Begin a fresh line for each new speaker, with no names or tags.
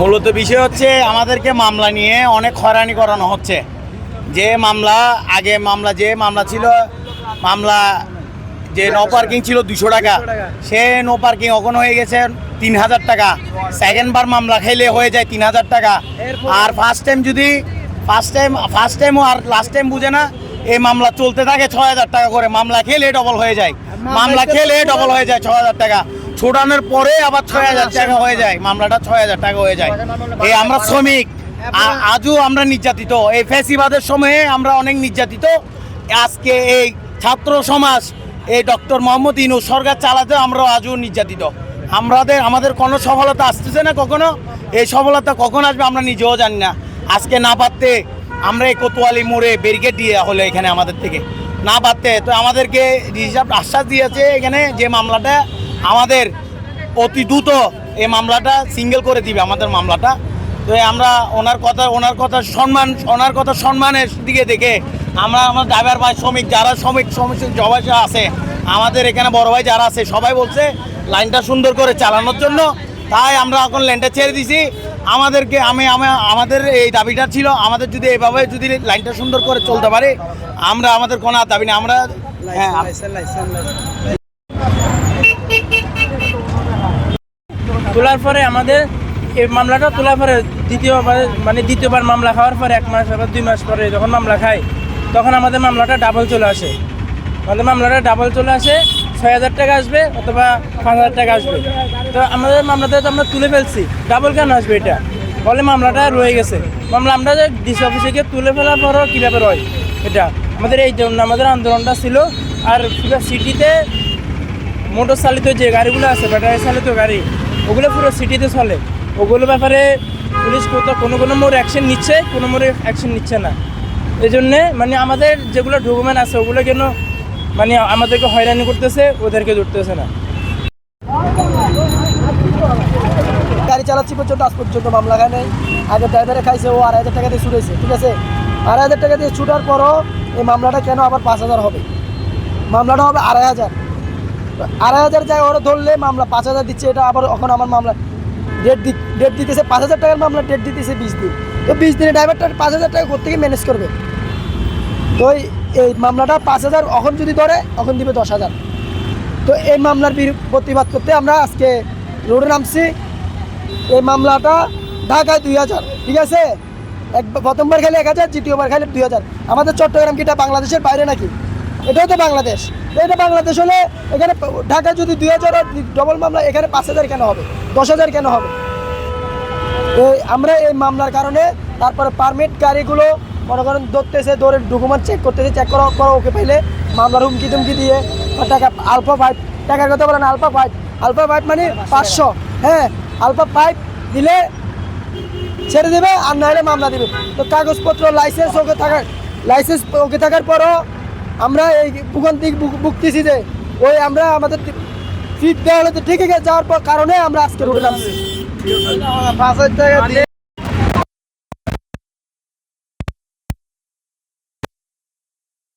মূলত বিষয় হচ্ছে আমাদেরকে মামলা নিয়ে অনেক হয়রানি করানো হচ্ছে। যে মামলা আগে মামলা যে মামলা ছিল মামলা যে নো পার্কিং ছিল দুশো টাকা সে নো পার্কিং এখন হয়ে গেছে তিন হাজার টাকা। সেকেন্ড বার মামলা খেলে হয়ে যায় তিন হাজার টাকা। আর ফার্স্ট টাইম যদি ফার্স্ট টাইম ফার্স্ট টাইমও আর লাস্ট টাইম বুঝে না এই মামলা চলতে থাকে ছয় হাজার টাকা করে। মামলা খেলে ডবল হয়ে যায়। মামলা খেলে ডবল হয়ে যায় ছ হাজার টাকা। ছোটানোর পরে আবার ছয় হাজার টাকা হয়ে যায়। মামলাটা ছয় হাজার টাকা হয়ে যায়। এই আমরা শ্রমিক। আজও আমরা নির্যাতিত। এই ফেসিবাদের সময়ে আমরা অনেক নির্যাতিত। আজকে এই ছাত্র সমাজ এই ডক্টর মোহাম্মদ ইনু সরকার চালাতে আমরা আজও নির্যাতিত। আমাদের আমাদের কোনো সফলতা আসতেছে না কখনো। এই সফলতা কখন আসবে আমরা নিজেও জানি না। আজকে না পারতে আমরা এই কোতোয়ালি মোড়ে ব্যারিকেড দিয়ে হলো এখানে আমাদের থেকে। না পারতে তো আমাদেরকে রিজার্ভ আশ্বাস দিয়েছে এখানে যে মামলাটা আমাদের অতি দ্রুত এই মামলাটা সিঙ্গেল করে দিবে আমাদের মামলাটা। তো আমরা ওনার কথা ওনার কথা সম্মান, ওনার কথা সম্মানের দিকে দেখে আমরা আমার ড্রাইভার ভাই, শ্রমিক, যারা শ্রমিক শ্রমিক সবাই আছে, আমাদের এখানে বড় ভাই যারা আছে, সবাই বলছে লাইনটা সুন্দর করে চালানোর জন্য। তাই আমরা এখন লাইনটা ছেড়ে দিছি। আমাদেরকে, আমি, আমি- আমাদের এই দাবিটা ছিল, আমাদের যদি এভাবে যদি লাইনটা সুন্দর করে চলতে পারে, আমরা আমাদের কোনো দাবি নেই আমরা হ্যাঁ।
তোলার পরে আমাদের এই মামলাটা তোলার পরে দ্বিতীয়বার মানে দ্বিতীয়বার মামলা খাওয়ার পরে এক মাস আবার দুই মাস পরে যখন মামলা খাই তখন আমাদের মামলাটা ডাবল চলে আসে। আমাদের মামলাটা ডাবল চলে আসে, ছয় হাজার টাকা আসবে অথবা পাঁচ হাজার টাকা আসবে। তো আমাদের মামলাটা তো আমরা তুলে ফেলছি। ডাবল কেন আসবে এটা? ফলে মামলাটা রয়ে গেছে। মামলা আমরা যে ডিসি অফিসে গিয়ে তুলে ফেলার পরও কীভাবে রয় এটা? আমাদের এই জন্য আমাদের আন্দোলনটা ছিল। আর সিটিতে মোটর চালিত যে গাড়িগুলো আছে ব্যাটারি চালিত গাড়ি ওগুলো পুরো সিটিতে চলে। ওগুলো ব্যাপারে পুলিশ কোথাও কোনো কোনো মোড় অ্যাকশন নিচ্ছে, কোনো মোড়ে অ্যাকশন নিচ্ছে না। এই জন্যে মানে আমাদের যেগুলো ডকুমেন্ট আছে, ওগুলো কেন মানে আমাদেরকে হয়রানি করতেছে, ওদেরকে ধরতেছে না।
গাড়ি চালাচ্ছি পর্যন্ত, আজ পর্যন্ত মামলা খায় নাই। আগে ড্রাইভারে খাইছে, ও আড়াই হাজার টাকা দিয়ে ছুটেছে, ঠিক আছে? আড়াই হাজার টাকা দিয়ে ছুটার পরও এই মামলাটা কেন আবার পাঁচ হাজার হবে? মামলাটা হবে আড়াই হাজার। আড়াই হাজার জায়গায় ওরা ধরলে মামলা, পাঁচ হাজার দিচ্ছে, এটা আবার এখন আমার মামলা। ডেট দি ডেট দিতেছে, পাঁচ হাজার টাকার মামলা ডেট দিতেছে বিশ দিন। তো বিশ দিনে ড্রাইভারটা পাঁচ হাজার টাকা কোথেকে ম্যানেজ করবে? তো এই- মামলাটা পাঁচ হাজার এখন যদি ধরে, এখন দিবে দশ হাজার। তো এই মামলার প্রতিবাদ করতে আমরা আজকে রোডে নামছি। এই মামলাটা ঢাকায় দুই হাজার, ঠিক আছে? এক প্রথমবার খেলে এক হাজার, দ্বিতীয়বার খেলে দুই হাজার। আমাদের চট্টগ্রাম কি এটা বাংলাদেশের বাইরে নাকি? এটাও তো বাংলাদেশ। এটা বাংলাদেশ হলে এখানে ঢাকায় যদি দুই হাজার ডবল মামলা, এখানে পাঁচ হাজার কেন হবে? দশ হাজার কেন হবে? এই আমরা এই মামলার কারণে তারপরে পারমিট গাড়িগুলো, মনে করেন, ধরতেছে, ধরে ডকুমেন্ট চেক করতেছে চেক করা করা ওকে পাইলে মামলার হুমকি টুমকি দিয়ে টাকা আলফা ফাইভ টাকার কথা বলেন আলফা ফাইভ আলফা ফাইভ মানে পাঁচশো। হ্যাঁ আলফা ফাইভ দিলে ছেড়ে দেবে আর নাহলে মামলা দেবে। তো কাগজপত্র লাইসেন্স ওকে থাকার লাইসেন্স ওকে থাকার পরও আমরা এই ভূখান থেকে ভুগতেছি যে ওই আমরা আমাদের ফিট দেওয়া হলে তো ঠিক আছে যাওয়ার পর কারণে আমরা আজকে রোডে নামছি।